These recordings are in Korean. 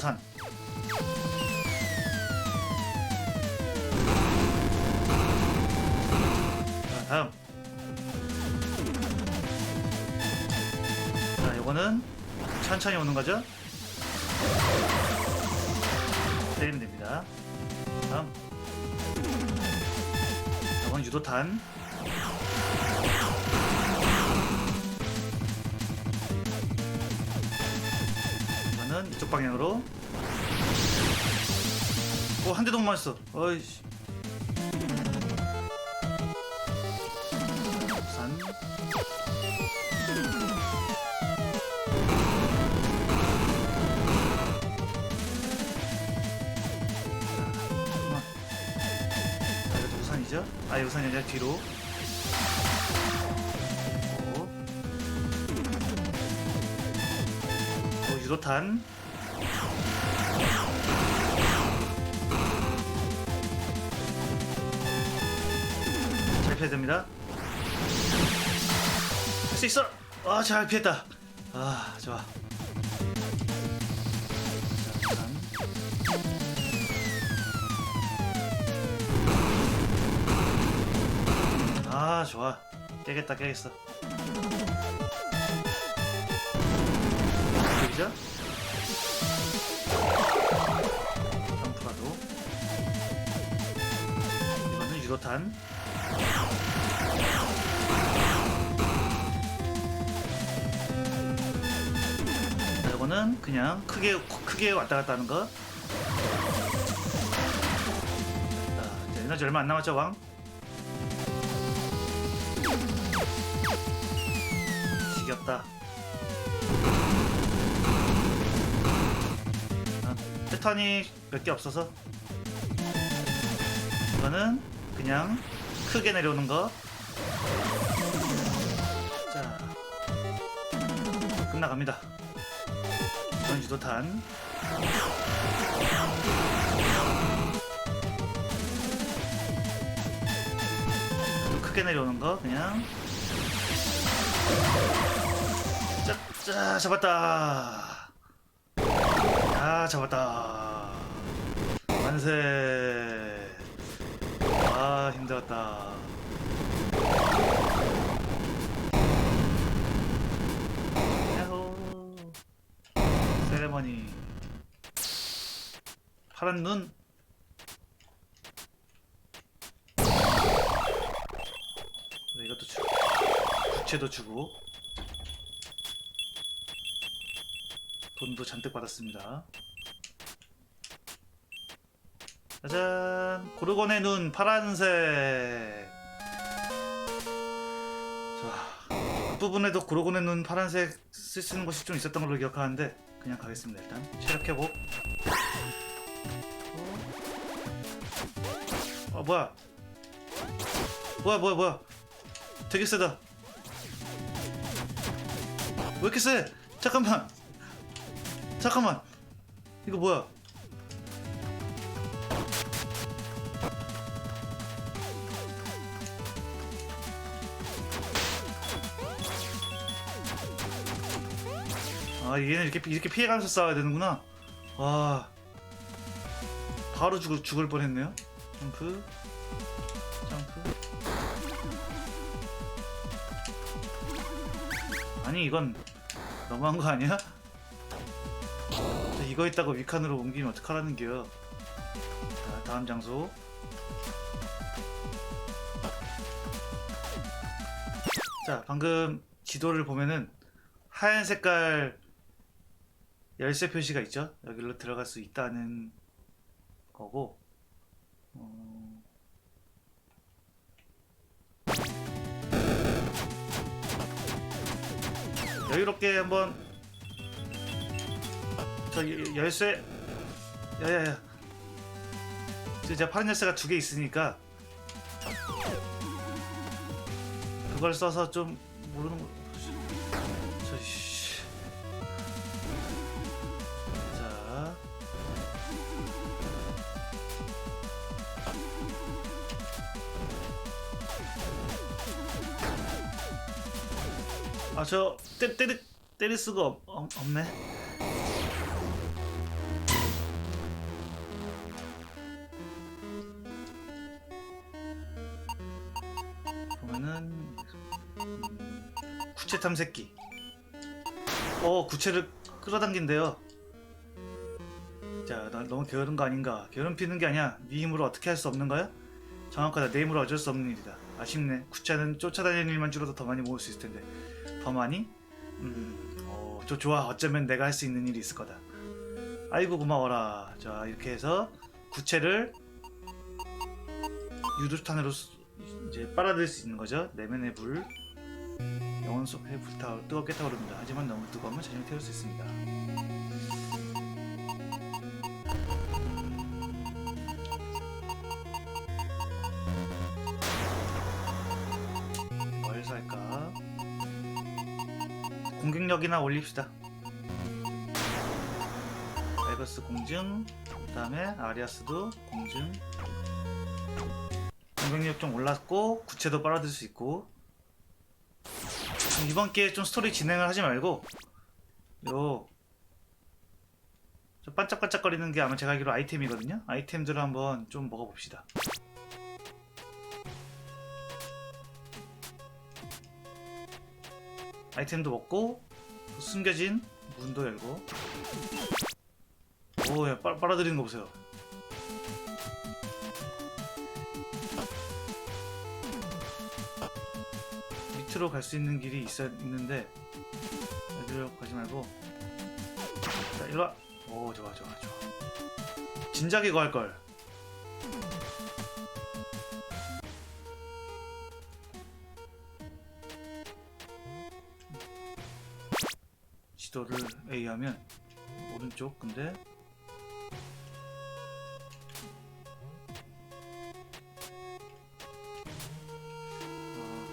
부산. 자, 다음. 자, 요거는 천천히 오는 거죠? 때리면 됩니다. 다음. 이건 유도탄. 이거는 이쪽 방향으로. 오, 한 대도 못 맞았어. 어이씨. 산. 아, 이것도 우산이죠? 아, 이 우산이 아니라 뒤로. 오, 유도탄. 잘 피해야 됩니다. 할 수 있어! 아, 잘 피했다. 아, 좋아. 아 좋아 깨겠다 깨겠어 여기죠? 점프라도 이거는 유도탄 자, 이거는 그냥 크게 크게 왔다 갔다 하는 거 자, 에너지 얼마 안 남았죠 왕? 지겹다. 아, 패턴이 몇 개 없어서 이거는 그냥 크게 내려오는 거. 자, 끝나갑니다. 유도탄. 크게 내려오는 거 그냥 자, 자, 잡았다. 아, 잡았다. 만세. 아, 힘들었다. 야호. 세레머니. 파란 눈. 이것도 주고. 부채도 주고. 돈도 잔뜩 받았습니다. 짜잔! 고르곤의 눈 파란색. 자, 앞부분에도 고르곤의 눈 파란색 있는 곳이 좀 있었던 걸로 기억하는데 그냥 가겠습니다. 일단 체력 회복. 어, 뭐야? 뭐야, 뭐야, 뭐야? 되게 세다. 왜 이렇게 세? 잠깐만. 잠깐만 이거 뭐야 얘는 이렇게 이렇게 피해가면서 싸워야 되는구나. 와. 바로 죽을 죽을 뻔했네요. 점프. 점프. 아니 이건 너무한 거 아니야? 자, 이거 있다고 위칸으로 옮기면 어떡하라는 게요? 자 다음 장소. 자 방금 지도를 보면은 하얀 색깔 열쇠 표시가 있죠. 여기로 들어갈 수 있다는 거고 어... 여유롭게 한번 저 여- 열쇠 야야야. 제가 파란 열쇠가 두 개 있으니까 그걸 써서 좀 모르는 거 아저 때리 때릴 수가 없, 없, 없네. 그러면은 음, 구체 탐색기. 어 구체를 끌어당긴대요. 자, 나 너무 게으른 거 아닌가? 게으름 피는 게 아니야. 네 힘으로 어떻게 할 수 없는 거야? 정확하다. 내 힘으로 어쩔 수 없는 일이다. 아쉽네. 구차는 쫓아다니는 일만 줄어도 더 많이 모을 수 있을 텐데. 더 많이? 음, 어, 저 좋아. 어쩌면 내가 할 수 있는 일이 있을 거다. 아이고 고마워라. 자, 이렇게 해서 구체를 유도탄으로 수- 이제 빨아들일 수 있는 거죠. 내면의 불. 영혼 속에 불타 뜨겁게 타오릅니다. 하지만 너무 뜨거우면 자신을 태울 수 있습니다. 공격력이나 올립시다. 에거스 공증, 그 다음에 아리아스도 공증. 공격력 좀 올랐고 구체도 빨아들일 수 있고 이번 기회에 좀 스토리 진행을 하지 말고 요. 저 반짝반짝거리는 게 아마 제가 알기로 아이템이거든요. 아이템들을 한번 좀 먹어봅시다. 아이템도 먹고 숨겨진 문도 열고 오야 빨아들이는 거 보세요. 밑으로 갈 수 있는 길이 있어 있는데 여기로 가지 말고 자 일로 와. 오 좋아 좋아 좋아. 진작 이거 할 걸. 지도를 A 하면 오른쪽 근데 어,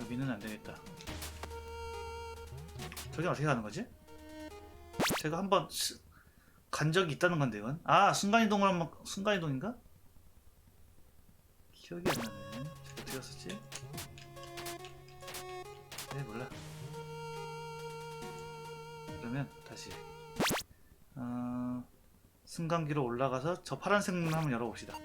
여기는 안 되겠다. 저기 어떻게 가는 거지? 제가 한번 스- 간 적이 있다는 건데 이건. 아 순간 이동을 한번 순간 이동인가? 기억이 안 나네. 어떻게 갔었지? 네 몰라. 그러면 다시 어, 승강기로 올라가서 저 파란색 문 한번 열어봅시다.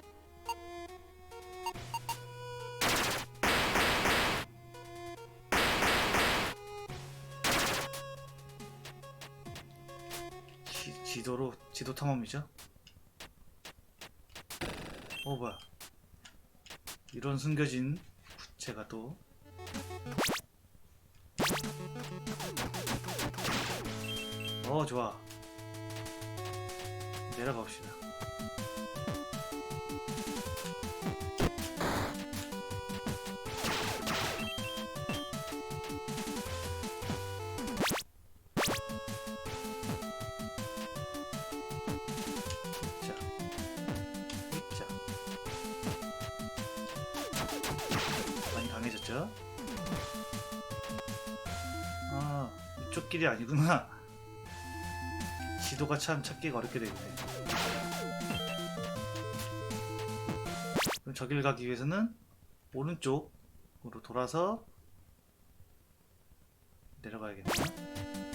지, 지도로 지도 탐험이죠? 어 뭐야? 이런 숨겨진 구체가 또 어 좋아 내려가 봅시다 자, 자. 많이 강해졌죠? 아 이쪽 길이 아니구나 지도가 참 찾기가 어렵게 되네. 그럼 저길 가기 위해서는 오른쪽으로 돌아서 내려가야겠네. 오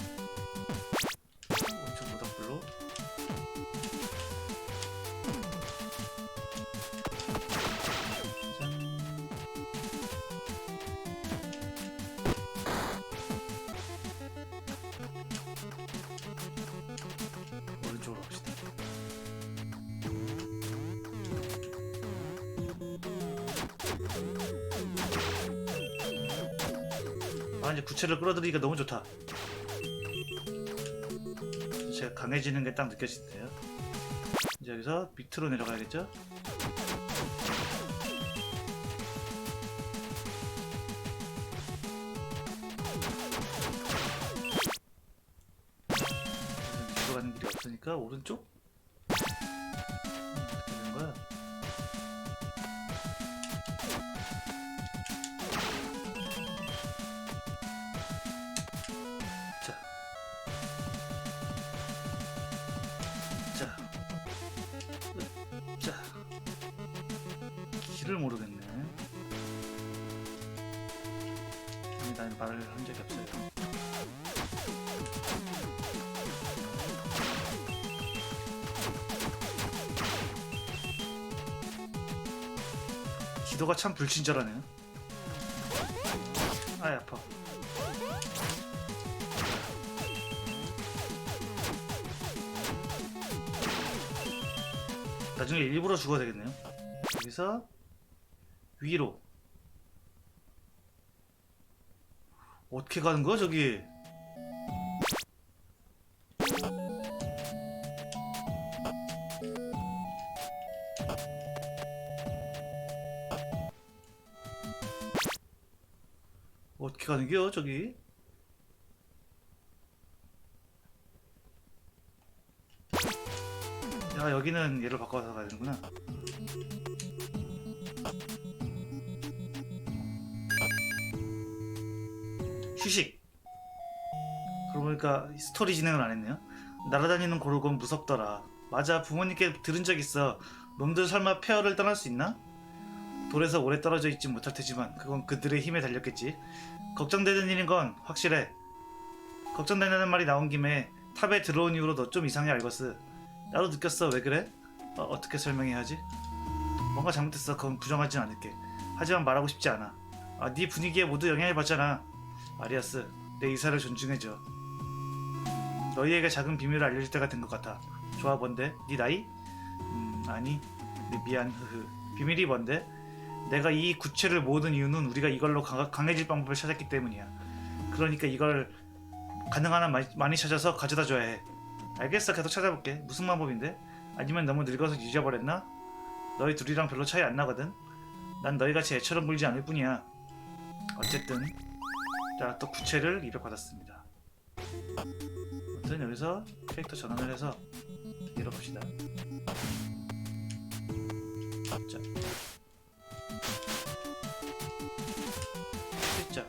구체를 끌어들이기가 너무 좋다. 제가 강해지는 게 딱 느껴지는데요. 이제 여기서 밑으로 내려가야겠죠? 밑으로 가는 길이 없으니까 오른쪽? 기도가 참 불친절하네요. 아이 아파. 나중에 일부러 죽어야 되겠네요. 여기서 위로 어떻게 가는 거야 저기? 가는 게요 저기? 야 여기는 얘를 바꿔서 가야 되는구나. 휴식. 그러고 보니까 스토리 진행을 안 했네요. 날아다니는 고르곤 무섭더라. 맞아 부모님께 들은 적 있어. 놈들 설마 폐허를 떠날 수 있나? 돌에서 오래 떨어져 있지 못할 테지만 그건 그들의 힘에 달렸겠지. 걱정되는 일인 건 확실해. 걱정된다는 말이 나온 김에 탑에 들어온 이후로 너 좀 이상해 알거스. 나도 느꼈어. 왜 그래? 어, 어떻게 설명해야 하지? 뭔가 잘못했어. 그건 부정하진 않을게. 하지만 말하고 싶지 않아. 아, 네 분위기에 모두 영향을 받잖아. 마리아스, 내 의사를 존중해줘. 너희에게 작은 비밀을 알려줄 때가 된 것 같아. 좋아, 뭔데? 네 나이? 음, 아니. 네, 미안, 흐흐. 비밀이 뭔데? 내가 이 구체를 모으는 이유는 우리가 이걸로 강, 강해질 방법을 찾았기 때문이야. 그러니까 이걸 가능한 한 많이, 찾아서 가져다 줘야 해. 알겠어, 계속 찾아볼게. 무슨 방법인데? 아니면 너무 늙어서 잊어버렸나? 너희 둘이랑 별로 차이 안 나거든. 난 너희같이 애처럼 굴지 않을 뿐이야. 어쨌든 자 또 구체를 200 받았습니다. 아무튼 여기서 캐릭터 전환을 해서 열어봅시다. 자, 진짜.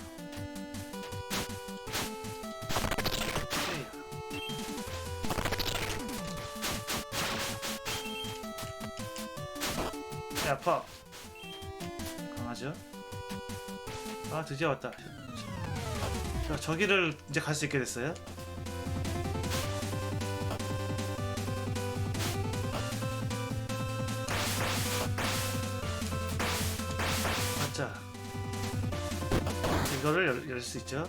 야, 아파. 강하죠? 아, 드디어 왔다. 자, 저기를 이제 갈 수 있게 됐어요. 열수 있죠.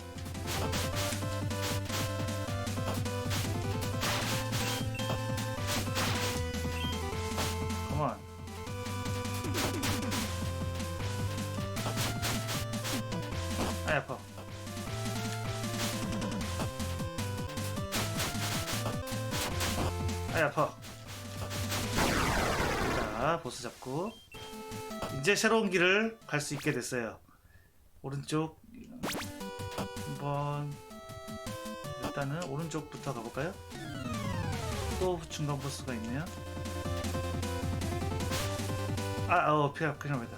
아. 아 보스 잡고 이제 새로운 길을 갈 수 있게 됐어요. 오른쪽 한번 일단은 오른쪽부터 가볼까요? 또 중간 보스가 있네요. 아, 어, 피하, 그냥 말다.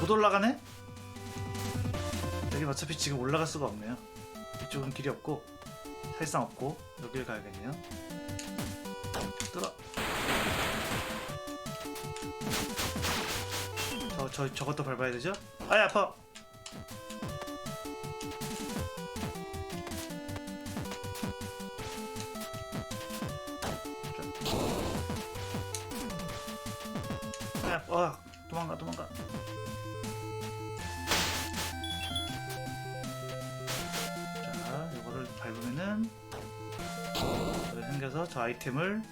못 올라가네? 여긴 어차피 지금 올라갈 수가 없네요. 이쪽은 길이 없고, 사실상 없고, 여길 가야겠네요. 저, 저, 저것도 밟아야 되죠? 아이, 아파! 아파. 어, 도망가, 도망가. 자, 이거를 밟으면은 생겨서 저 아이템을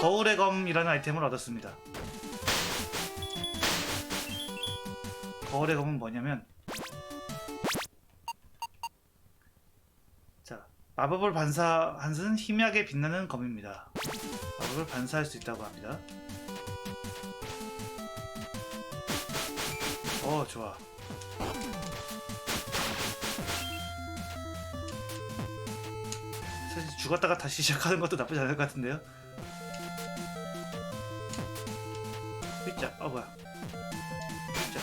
거울의 검이라는 아이템을 얻었습니다. 거울의 검은 뭐냐면 자 마법을 반사하는 희미하게 빛나는 검입니다. 마법을 반사할 수 있다고 합니다. 어 좋아. 사실 죽었다가 다시 시작하는 것도 나쁘지 않을 것 같은데요. 휘자, 어 뭐야? 휘자.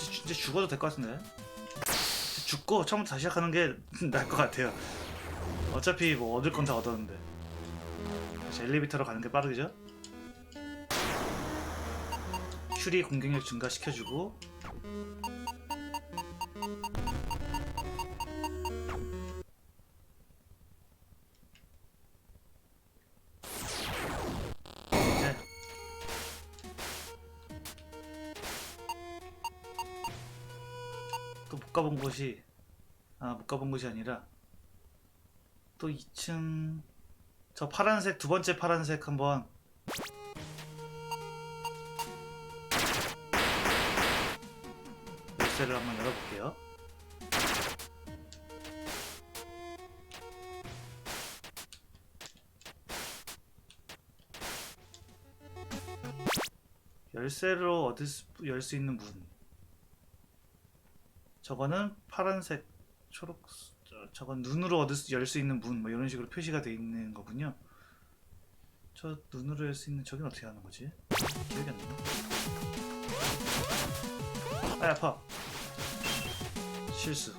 이제 이제 죽어도 될 것 같은데. 죽고 처음부터 다시 시작하는 게 나을 것 같아요. 어차피 뭐 얻을 건 다 얻었는데. 그렇죠. 엘리베이터로 가는 게 빠르죠? 큐리 공격력 증가시켜주고 이제 그 또못 가본 곳이 아 못 가본 곳이 아니라 또 2층 저 파란색 두 번째 파란색 한번 열쇠를 한번 열어볼게요. 열쇠로 얻을 수, 열 수 있는 문. 저거는 파란색, 초록, 저, 저건 눈으로 얻을 수, 열 수 있는 문. 뭐 이런 식으로 표시가 돼 있는 거군요. 저 눈으로 열 수 있는 저긴 어떻게 하는 거지? 기억이 안 나네. 아, 아파. 실수.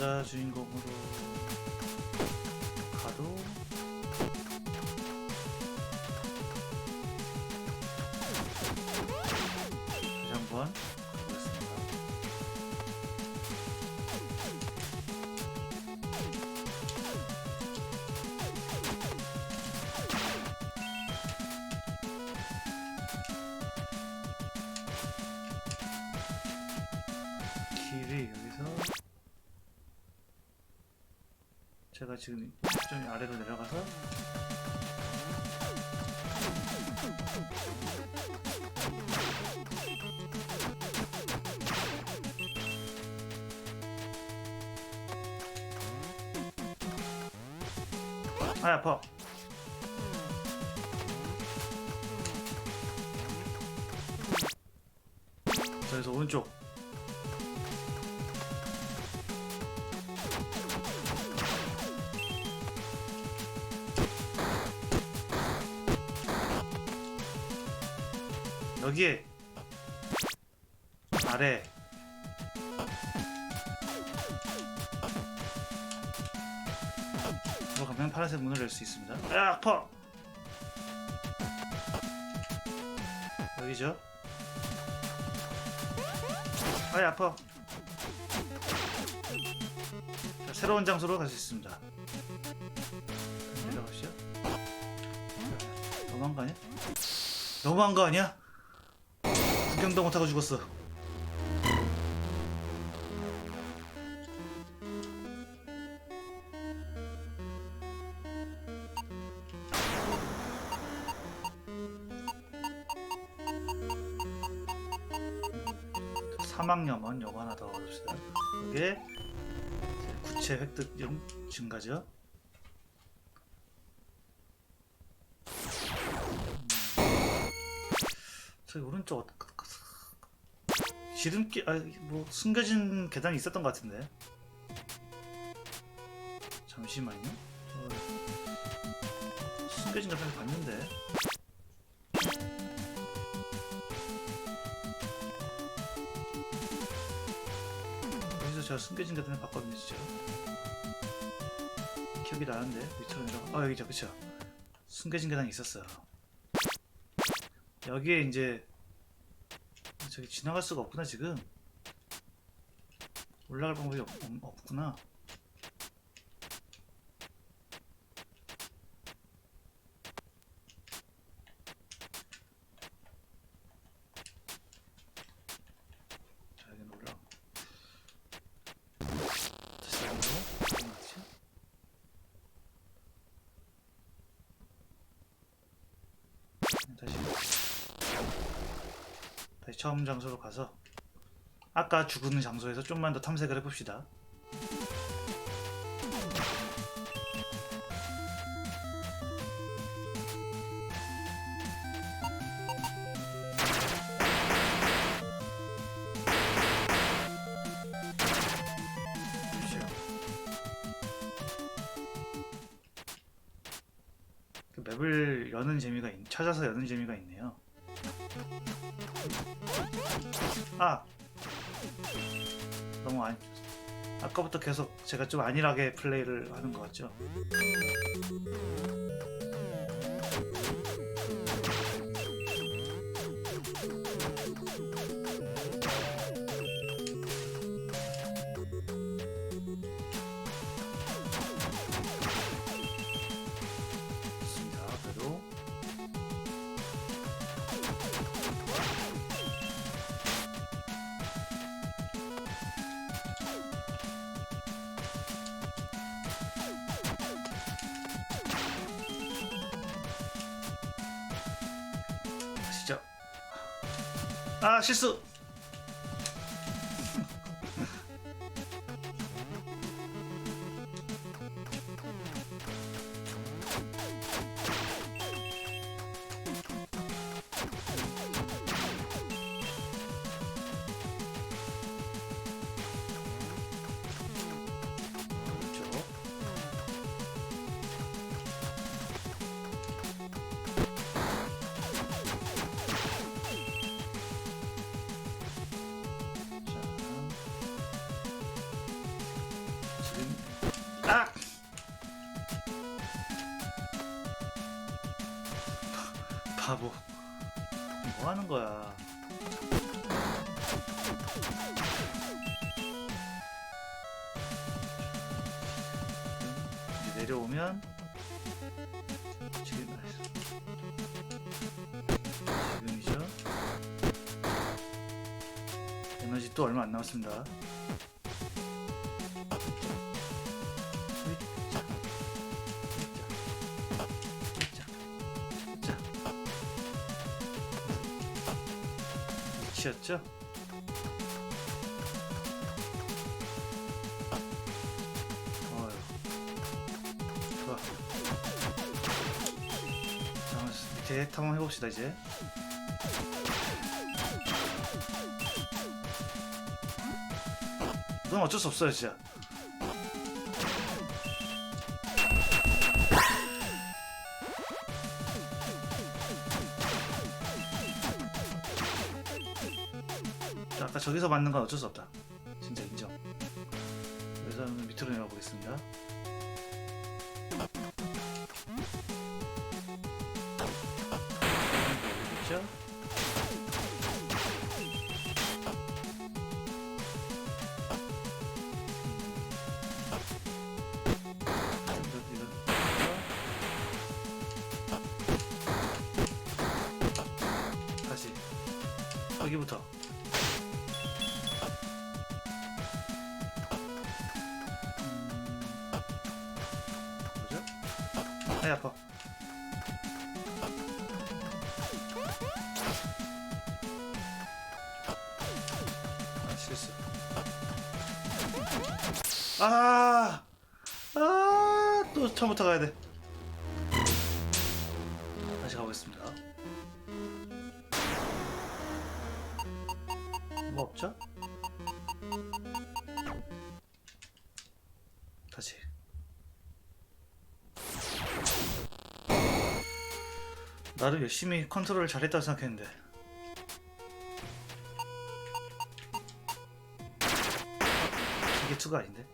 여자 주인공으로 지금 좀 아래로 내려가서. 아 아파. 저기서 오른쪽 여기에 아래 이거 가면 파란색 문을 열 수 있습니다. 아, 아파! 여기죠? 아이 아파. 자, 새로운 장소로 갈 수 있습니다. 내려가시죠. 너무한 거 아니야? 너무한 거 아니야? 구경도 못하고 죽었어. 사막염원 요거 하나 더 얻읍시다. 이게 구체 획득용 증가죠. 음. 저기 오른쪽 어- 지름길 아뭐 숨겨진 계단이 있었던 것 같은데. 잠시만요. 저 숨겨진 계단을 봤는데. 여기서 제가 숨겨진 계단을 봤거든요 진짜. 기억이 나는데 밑으로 내려가 아 여기죠 그쵸. 숨겨진 계단이 있었어요. 여기에 이제 저기 지나갈 수가 없구나 지금. 올라갈 방법이 없, 없- 없구나 처음 장소로 가서 아까 죽은 장소에서 좀만 더 탐색을 해봅시다. 보십시오. 맵을 여는 재미가 있, 찾아서 여는 재미가 있네요. 아 너무 안 아까부터 계속 제가 좀 안일하게 플레이를 하는 것 같죠. 아실 바보. 뭐 하는 거야? 내려오면 지금 지금이죠. 에너지 또 얼마 안 남았습니다. 미치였죠? 어휴. 좋아. 자, 핵 탐험 해봅시다 이제. 넌 어쩔 수 없어요 진짜. 저기서 맞는 건 어쩔 수 없다. 진짜 인정. 그래서 밑으로 내려가 보겠습니다. 그렇죠? 다시 여기부터 아이 아파 아 실수. 아, 아, 또 처음부터 가야 돼. 나를 열심히 컨트롤을 잘했다고 생각했는데. 이게 2가 아닌데?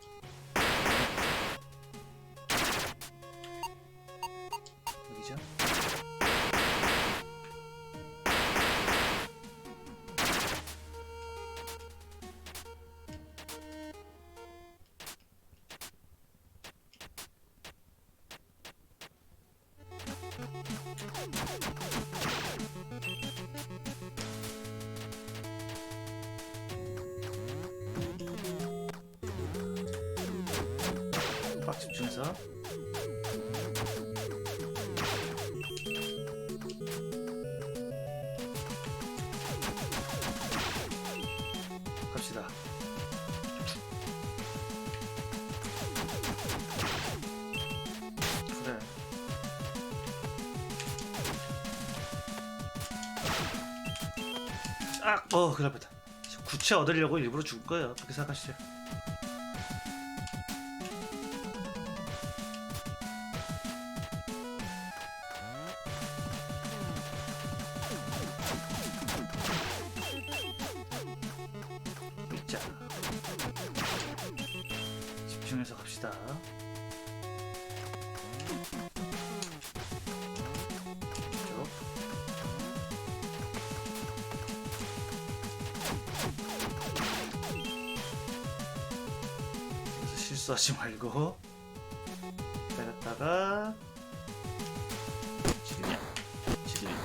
아, 어, 그래 뻔다 구체 얻으려고 일부러 죽을 거예요. 그렇게 생각하시죠. 말고 기다렸다가. 지금이야 지금이야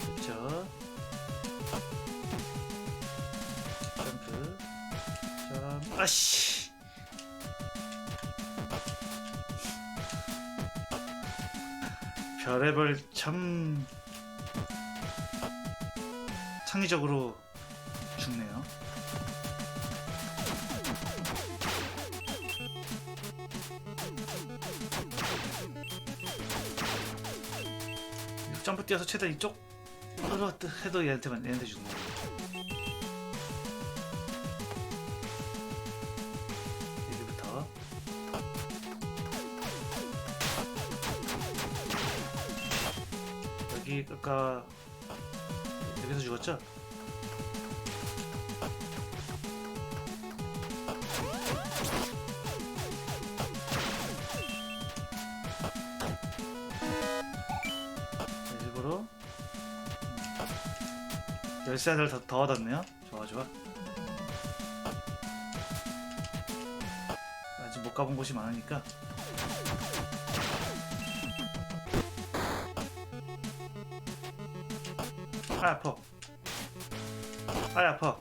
그렇죠 점프 점프 아씨. 별의별 참 창의적으로 죽네요. 점프 뛰어서 최대한 이쪽 으로 해도 얘한테만 얘한테 주는 거야. 여기부터 여기 아까 여기서 죽었죠? 열쇠를 더, 더 얻었네요. 좋아 좋아. 아직 못 가본 곳이 많으니까 아 아파 아 아파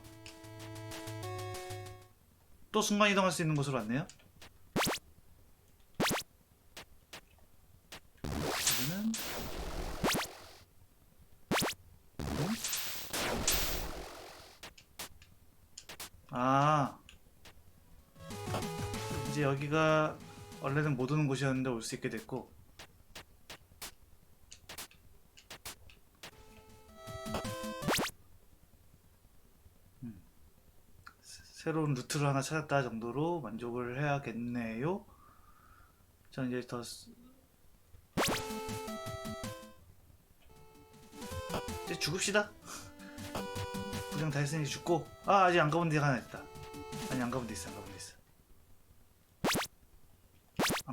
또 순간 이동할 수 있는 곳으로 왔네요 곳이었는데 올 수 있게 됐고 음. 새- 새로운 루트를 하나 찾았다 정도로 만족을 해야겠네요. 자 이제 더 쓰- 이제 죽읍시다. 구경 다 했으니 죽고 아 아직 안 가본 데가 하나 있다. 아니 안 가본 데 있어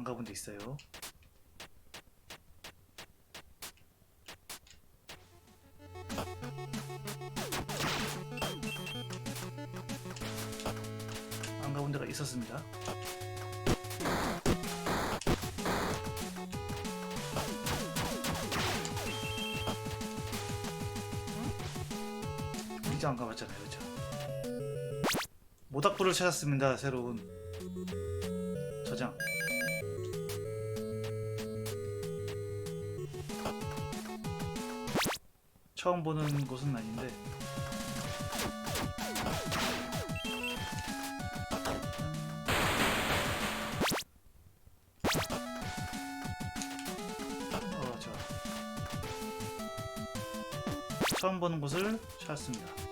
가본 데 있어요. 안 가본 데가 있었습니다. 이제 안 가봤잖아요, 그죠? 모닥불을 찾았습니다. 새로운 처음 보는 곳은 아닌데. 어 처음 보는 곳을 찾았습니다